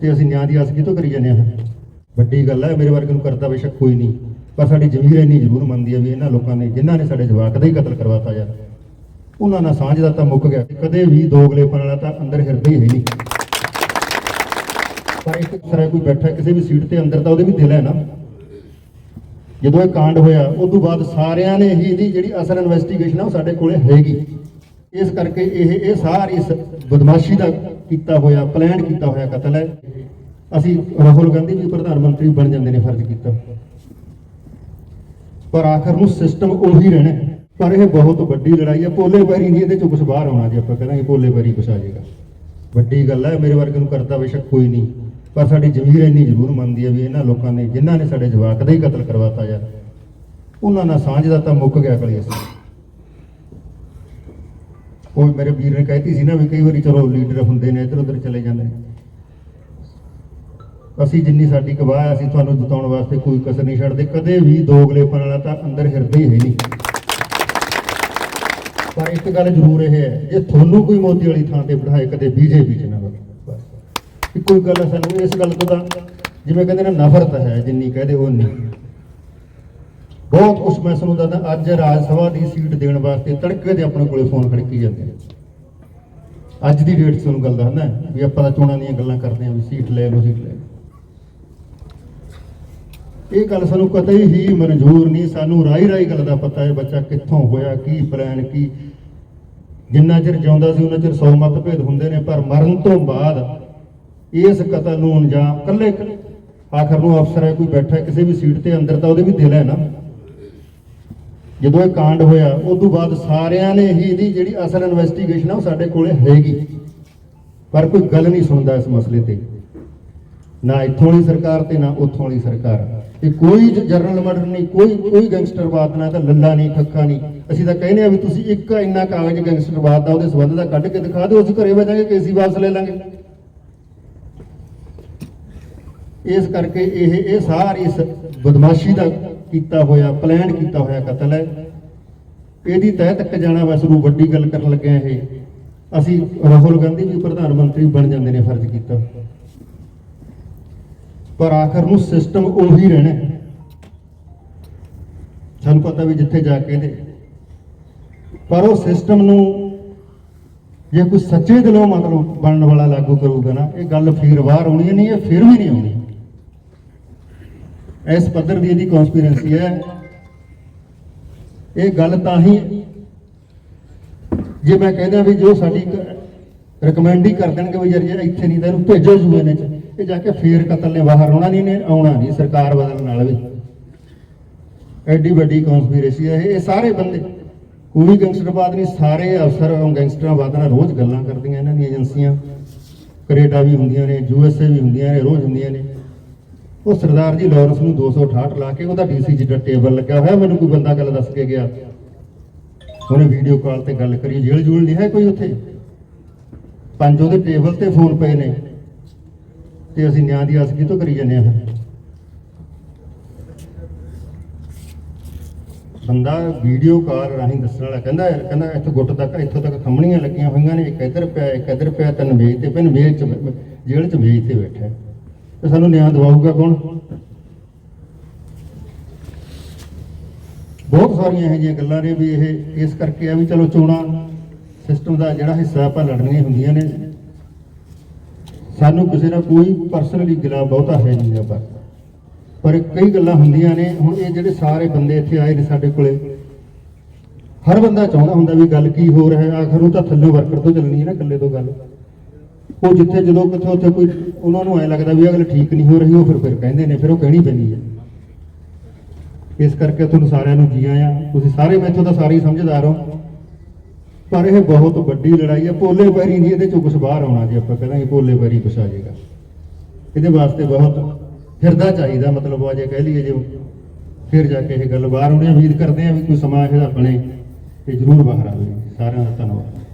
ਤੇ ਅਸੀਂ ਨਿਆਂ ਦੀ ਆਸ ਕਿਤੋਂ ਕਰੀ ਜਾਂਦੇ ਹਾਂ ਵੱਡੀ ਗੱਲ ਹੈ ਮੇਰੇ ਵਰਗੇ ਨੂੰ ਕਰਦਾ ਬੇਸ਼ੱਕ ਕੋਈ ਨਹੀਂ। ਪਰ ਸਾਡੀ ਜ਼ਮੀਰ ਇੰਨੀ ਜ਼ਰੂਰ ਮੰਨਦੀ ਹੈ ਵੀ ਇਹਨਾਂ ਲੋਕਾਂ ਨੇ, ਜਿਨ੍ਹਾਂ ਨੇ ਸਾਡੇ ਜਵਾਕ ਦਾ ਹੀ ਕਤਲ ਕਰਵਾਤਾ ਯਾਰ, ਉਹਨਾਂ ਨਾਲ ਸਾਂਝ ਦਾ ਤਾਂ ਮੁੱਕ ਗਿਆ। ਕਦੇ ਵੀ ਦੋਗਲੇਪਨ ਵਾਲਾ ਤਾਂ ਅੰਦਰ ਹਿਰਦੇ ਹੀ ਨਹੀਂ। ਪਰ ਇੱਕ ਤਰ੍ਹਾਂ ਕੋਈ ਬੈਠਾ, ਕਿਸੇ ਵੀ ਸੀਟ ਤੇ ਅੰਦਰ ਤਾਂ ਉਹਦੇ ਵੀ ਦਿਲ ਹੈ ਨਾ। ਜਦੋਂ ਇਹ ਕਾਂਡ ਹੋਇਆ ਉਸ ਤੋਂ ਬਾਅਦ ਸਾਰਿਆਂ ਨੇ ਹੀ ਇਹਦੀ ਜਿਹੜੀ ਅਸਲ ਇਨਵੈਸਟੀਗੇਸ਼ਨ ਆ, ਉਹ ਸਾਡੇ ਕੋਲੇ ਹੈਗੀ। ਇਸ ਕਰਕੇ ਇਹ ਇਹ ਸਾਰੀ ਸ- ਬਦਮਾਸ਼ੀ ਦਾ ਕੀਤਾ ਹੋਇਆ ਪਲਾਨ ਕੀਤਾ ਹੋਇਆ ਕਤਲ ਹੈ। ਅਸੀਂ ਰਾਹੁਲ ਗਾਂਧੀ ਵੀ ਪ੍ਰਧਾਨ ਮੰਤਰੀ ਬਣ ਜਾਂਦੇ ਨੇ, ਫਰਜ਼ ਕੀਤਾ। ਪਰ ਆਖਰ ਨੂੰ ਸਿਸਟਮ ਉਹੀ ਰਹਿਣਾ ਪਰ ਇਹ ਬਹੁਤ ਵੱਡੀ ਲੜਾਈ ਹੈ। ਪੋਲੇ ਪੈਰੀ ਨਹੀਂ, ਇਹਦੇ ਚੋਂ ਕੁਝ ਬਾਹਰ ਆਉਣਾ ਜੇ ਆਪਾਂ ਕਹਾਂਗੇ ਪੋਲੇ ਪੈਰੀ ਕੁਝ ਆ ਜਾਏਗਾ। ਵੱਡੀ ਗੱਲ ਹੈ, ਮੇਰੇ ਵਰਗੇ ਨੂੰ ਕਰਦਾ ਬੇਸ਼ੱਕ ਕੋਈ ਨਹੀਂ। ਪਰ ਸਾਡੀ ਜ਼ਮੀਰ ਇੰਨੀ ਜ਼ਰੂਰ ਮੰਨਦੀ ਹੈ ਵੀ ਇਹਨਾਂ ਲੋਕਾਂ ਨੇ, ਜਿਨ੍ਹਾਂ ਨੇ ਸਾਡੇ ਜਵਾਕ ਦਾ ਹੀ ਕਤਲ ਕਰਵਾਤਾ ਯਾਰ ਉਹਨਾਂ ਨਾਲ ਸਾਂਝ ਦਾ ਤਾਂ ਮੁੱਕ ਗਿਆ ਕਲੀ ਅਸੀਂ ਉਹ ਮੇਰੇ ਵੀਰ ਨੇ ਕਹਿਤੀ ਸੀ ਨਾ ਵੀ ਕਈ ਵਾਰੀ ਚਲੋ ਲੀਡਰ ਹੁੰਦੇ ਨੇ ਇੱਧਰ ਉੱਧਰ ਚਲੇ ਜਾਂਦੇ ਅਸੀਂ ਜਿੰਨੀ ਸਾਡੀ ਗਵਾਹ ਹੈ, ਅਸੀਂ ਤੁਹਾਨੂੰ ਜਿਤਾਉਣ ਵਾਸਤੇ ਕੋਈ ਕਸਰ ਨਹੀਂ ਛੱਡਦੇ। ਕਦੇ ਵੀ ਦੋਗਲੇਪਨ ਵਾਲਾ ਤਾਂ ਅੰਦਰ ਹਿਰਦੇ ਹੀ ਹੈ ਨਹੀਂ। ਪਰ ਇੱਕ ਗੱਲ ਜ਼ਰੂਰ ਇਹ ਹੈ ਜੇ ਤੁਹਾਨੂੰ ਕੋਈ ਮੋਦੀ ਵਾਲੀ ਥਾਂ ਤੇ ਬਿਠਾਏ ਕਦੇ ਬੀਜੇਪੀ ਚ ਨਾ ਬਣੇ ਇੱਕੋ ਹੀ ਗੱਲ ਸਾਨੂੰ ਇਸ ਗੱਲ ਤੋਂ ਤਾਂ ਜਿਵੇਂ ਕਹਿੰਦੇ ਨੇ ਨਫ਼ਰਤ ਹੈ ਜਿੰਨੀ ਕਹਦੇ ਉਹ ਨਹੀਂ ਬਹੁਤ ਮੈਂ ਤੁਹਾਨੂੰ ਦੱਸਦਾ, ਅੱਜ ਰਾਜ ਸਭਾ ਦੀ ਸੀਟ ਦੇਣ ਵਾਸਤੇ ਤੜਕੇ ਦੇ ਆਪਣੇ ਕੋਲੇ ਫੋਨ ਖੜਕੀ ਜਾਂਦੇ ਆ। ਅੱਜ ਦੀ ਡੇਟ ਤੁਹਾਨੂੰ ਗੱਲ ਦੱਸਦਾ, ਵੀ ਆਪਾਂ ਤਾਂ ਚੋਣਾਂ ਦੀਆਂ ਗੱਲਾਂ ਕਰਦੇ ਆਂ ਵੀ ਸੀਟ ਲੈ ਲਓ, ਸੀਟ ਲੈ ਇਹ ਗੱਲ ਸਾਨੂੰ ਕਤਈ ਹੀ ਮਨਜ਼ੂਰ ਨਹੀਂ, ਸਾਨੂੰ ਰਾਈ ਰਾਈ ਗੱਲ ਦਾ ਪਤਾ ਹੈ ਬੱਚਾ ਕਿੱਥੋਂ ਹੋਇਆ, ਕੀ ਪਲਾਨ ਕੀ ਜਿੰਨਾ ਚਿਰ ਜਿਉਂਦਾ ਸੀ, ਉਹਨਾਂ ਚਿਰ ਸੌ ਮਤਭੇਦ ਹੁੰਦੇ ਨੇ, ਪਰ ਮਰਨ ਤੋਂ ਬਾਅਦ ਇਸ ਕਤਲ ਨੂੰ ਅੰਜਾਮ ਕੱਲੇ ਆਖਰ ਨੂੰ ਅਫਸਰ ਹੈ, ਕੋਈ ਬੈਠਾ ਕਿਸੇ ਵੀ ਸੀਟ ਤੇ ਅੰਦਰ ਤਾਂ ਉਹਦੇ ਵੀ ਦਿਲ ਹੈ ਨਾ। ਜਦੋਂ ਇਹ ਕਾਂਡ ਹੋਇਆ, ਉਸ ਤੋਂ ਬਾਅਦ ਸਾਰਿਆਂ ਨੇ ਹੀ ਇਹਦੀ ਜਿਹੜੀ ਅਸਲ ਇਨਵੈਸਟੀਗੇਸ਼ਨ ਆ, ਉਹ ਸਾਡੇ ਕੋਲੇ ਹੈਗੀ। ਪਰ ਕੋਈ ਗੱਲ ਨਹੀਂ ਸੁਣਦਾ ਇਸ ਮਸਲੇ ਤੇ। ਨਾ ਇੱਥੋਂ ਵਾਲੀ ਸਰਕਾਰ ਤੇ, ਨਾ ਉੱਥੋਂ ਵਾਲੀ ਸਰਕਾਰ। ਇਹ ਕੋਈ ਜ- ਮਰਡਰ ਨਹੀਂ, ਕੋਈ ਕੋਈ ਗੈਂਗਸਟਰਵਾਦ ਨਾ, ਤਾਂ ਲੱਲਾ ਨਹੀਂ ਖੱਕਾ ਨਹੀਂ। ਅਸੀਂ ਤਾਂ ਕਹਿੰਦੇ ਆ ਵੀ ਤੁਸੀਂ ਇੱਕ ਇੰਨਾ ਕਾਗਜ਼ ਗੈਂਗਸਟਰਵਾਦ ਦਾ, ਉਹਦੇ ਸੰਬੰਧ ਦਾ ਕੱਢ ਕੇ ਦਿਖਾ ਦਿਓ, ਅਸੀਂ ਘਰੇ ਬੈਠਾਂਗੇ ਕੇਸੀ ਵਾਪਸ ਲੈ ਲਾਂਗੇ। ਇਸ ਕਰਕੇ ਇਹ ਇਹ ਸਾਰੀ ਸ- ਬਦਮਾਸ਼ੀ ਦਾ ਕੀਤਾ ਹੋਇਆ ਪਲਾਨ ਕੀਤਾ ਹੋਇਆ ਕਤਲ ਹੈ। ਇਹਦੀ ਤਹਿ ਤੱਕ ਜਾਣਾ ਬਸ ਨੂੰ ਵੱਡੀ ਗੱਲ ਕਰਨ ਲੱਗਿਆ ਇਹ। ਅਸੀਂ ਰਾਹੁਲ ਗਾਂਧੀ ਵੀ ਪ੍ਰਧਾਨ ਮੰਤਰੀ ਬਣ ਜਾਂਦੇ ਨੇ, ਫਰਜ਼ ਕੀਤਾ। ਪਰ ਆਖਰ ਨੂੰ ਸਿਸਟਮ ਉਹੀ ਰਹਿਣਾ ਸਾਨੂੰ ਪਤਾ ਵੀ ਜਿੱਥੇ ਜਾ ਕੇ ਇਹਦੇ ਪਰ ਉਹ ਸਿਸਟਮ ਨੂੰ ਜੇ ਕੋਈ ਸੱਚੇ ਦਿਲੋਂ ਮਤਲਬ ਬਣਨ ਵਾਲਾ ਲਾਗੂ ਕਰੂਗਾ ਨਾ, ਇਹ ਗੱਲ ਫੇਰ ਬਾਹਰ ਆਉਣੀ ਨਹੀਂ, ਇਹ ਫਿਰ ਵੀ ਨਹੀਂ ਆਉਣੀ। ਇਸ ਪੱਧਰ ਦੀ ਇਹਦੀ ਕਨਸਪੀਰੈਂਸੀ ਹੈ। ਇਹ ਗੱਲ ਤਾਂ ਹੀ ਜੇ ਮੈਂ ਕਹਿੰਦਾ ਵੀ ਜੋ ਸਾਡੀ ਰეკਮੈਂਡ ਹੀ ਕਰ ਦੇਣਗੇ ਵੀ ਯਾਰ ਇੱਥੇ ਨਹੀਂ ਤਾਂ ਇਹਨੂੰ ਭੇਜੋ ਜੂਏ ਚ। ਇਹ ਜਾ ਕੇ ਫੇਰ ਕਤਲ ਨੇ, ਬਾਹਰ ਆਉਣਾ ਨਹੀਂ ਨੇ, ਆਉਣਾ ਨਹੀਂ ਸਰਕਾਰ ਬਦਲਣ ਨਾਲ ਵੀ। ਐਡੀ ਵੱਡੀ ਕਨਸਪੀਰੇਸੀ ਹੈ ਇਹ। ਇਹ ਸਾਰੇ ਬੰਦੇ, ਕੋਈ ਗੈਂਗਸਟਰਵਾਦ ਨਹੀਂ, ਸਾਰੇ ਅਫਸਰ ਗੈਂਗਸਟਰਵਾਦ ਨਾਲ ਰੋਜ਼ ਗੱਲਾਂ ਕਰਦੀਆਂ, ਇਹਨਾਂ ਦੀਆਂ ਏਜੰਸੀਆਂ। ਕੈਨੇਡਾ ਵੀ ਹੁੰਦੀਆਂ ਨੇ ਯੂਐਸਏ ਵੀ ਹੁੰਦੀਆਂ ਨੇ, ਰੋਜ਼ ਹੁੰਦੀਆਂ ਨੇ। ਉਹ ਸਰਦਾਰ ਜੀ ਲਾਰੈਂਸ ਨੂੰ 268 ਲਾ ਕੇ ਉਹਦਾ ਡੀਸੀ ਜਿਹੜਾ ਟੇਬਲ ਲੱਗਿਆ ਹੋਇਆ, ਮੈਨੂੰ ਕੋਈ ਬੰਦਾ ਗੱਲ ਦੱਸ ਕੇ ਗਿਆ। ਉਹਨੇ ਵੀਡੀਓ ਕਾਲ ਤੇ ਗੱਲ ਕਰੀ, ਜੇਲ੍ਹ ਜੂਲ ਨਹੀਂ ਹੈ ਕੋਈ ਉੱਥੇ? ਪੰਜ ਉਹਦੇ ਟੇਬਲ ਤੇ ਫੋਨ ਪਏ ਨੇ, ਤੇ ਅਸੀਂ ਨਿਆਂ ਦੀ ਆਸ ਕਿਤੋਂ ਕਰੀ ਜਾਂਦੇ ਆ ਫਿਰ? ਬੰਦਾ ਵੀਡੀਓ ਕਾਲ ਰਾਹੀਂ ਦੱਸਣ ਵਾਲਾ ਕਹਿੰਦਾ ਕਹਿੰਦਾ ਇੱਥੋਂ ਗੁੱਟ ਤੱਕ, ਇੱਥੋਂ ਤੱਕ ਖੰਮਣੀਆਂ ਲੱਗੀਆਂ ਹੋਈਆਂ ਨੇ, ਇੱਕ ਇੱਧਰ ਪਿਆ, ਇੱਕ ਇੱਧਰ ਪਿਆ, ਤਿੰਨ ਮੇਜ਼ ਤੇ ਪੈਨ ਮੇਜ਼ ਜੇਲ੍ਹ ਚ ਮੇਜ਼ ਤੇ ਬੈਠਾ ਤੇ ਸਾਨੂੰ ਨਿਆਂ ਦਿਵਾਊਗਾ ਕੌਣ? ਬਹੁਤ ਸਾਰੀਆਂ ਇਹੋ ਜਿਹੀਆਂ ਗੱਲਾਂ ਨੇ ਵੀ ਇਹ, ਇਸ ਕਰਕੇ ਆ ਵੀ ਚਲੋ ਚੋਣਾਂ ਸਿਸਟਮ ਦਾ ਜਿਹੜਾ ਹਿੱਸਾ ਆਪਾਂ ਲੜਨੀਆਂ ਹੁੰਦੀਆਂ ਨੇ। ਸਾਨੂੰ ਕਿਸੇ ਨਾਲ ਕੋਈ ਪਰਸਨਲੀ ਗਿਲਾ ਬਹੁਤਾ ਹੈ ਨਹੀਂ ਆਪਾਂ। ਪਰ ਕਈ ਗੱਲਾਂ ਹੁੰਦੀਆਂ ਨੇ, ਹੁਣ ਇਹ ਜਿਹੜੇ ਸਾਰੇ ਬੰਦੇ ਇੱਥੇ ਆਏ ਨੇ ਸਾਡੇ ਕੋਲੇ, ਹਰ ਬੰਦਾ ਚਾਹੁੰਦਾ ਹੁੰਦਾ ਵੀ ਗੱਲ ਕੀ ਹੋ ਰਿਹਾ ਹੈ, ਆਖਰ ਉਹ ਤਾਂ ਥੱਲੇ ਵਰਕਰ ਤੋਂ ਚੱਲਣੀ ਹੈ ਨਾ ਇਕੱਲੇ ਤੋਂ ਗੱਲ। ਉਹ ਜਿੱਥੇ ਜਦੋਂ ਕਿੱਥੇ ਉੱਥੇ ਕੋਈ ਉਹਨਾਂ ਨੂੰ ਐ ਲੱਗਦਾ ਵੀ ਅਗਲੇ ਠੀਕ ਨਹੀਂ ਹੋ ਰਹੀ, ਉਹ ਫਿਰ ਫਿਰ ਕਹਿੰਦੇ ਨੇ, ਫਿਰ ਉਹ ਕਹਿਣੀ ਪੈਂਦੀ ਹੈ। ਇਸ ਕਰਕੇ ਤੁਹਾਨੂੰ ਸਾਰਿਆਂ ਨੂੰ ਜੀ ਆਇਆਂ। ਤੁਸੀਂ ਸਾਰੇ ਮੈਥੋਂ ਤਾਂ ਸਾਰੇ ਹੀ ਸਮਝਦਾਰ ਹੋ। ਪਰ ਇਹ ਬਹੁਤ ਵੱਡੀ ਲੜਾਈ ਹੈ। ਪੋਲੇ ਪੈਰੀ ਨਹੀਂ ਇਹਦੇ ਚੋਂ ਕੁਝ ਬਾਹਰ ਆਉਣਾ ਜੇ ਆਪਾਂ ਕਹਾਂਗੇ ਪੋਲੇ ਪੈਰੀ ਕੁਛ ਆ ਜਾਏਗਾ। ਇਹਦੇ ਵਾਸਤੇ ਬਹੁਤ ਫਿਰਦਾ ਚਾਹੀਦਾ ਮਤਲਬ ਆ ਜੇ ਕਹਿ ਲਈਏ ਜੇ ਫਿਰ ਜਾ ਕੇ ਇਹ ਗੱਲ ਬਾਹਰ ਆਉਣੀ ਉਮੀਦ ਕਰਦੇ ਆ ਵੀ ਕੋਈ ਸਮਾਂ ਇਹਦਾ ਬਣੇ ਤੇ ਜ਼ਰੂਰ ਬਾਹਰ ਆਵੇ। ਸਾਰਿਆਂ ਦਾ ਧੰਨਵਾਦ।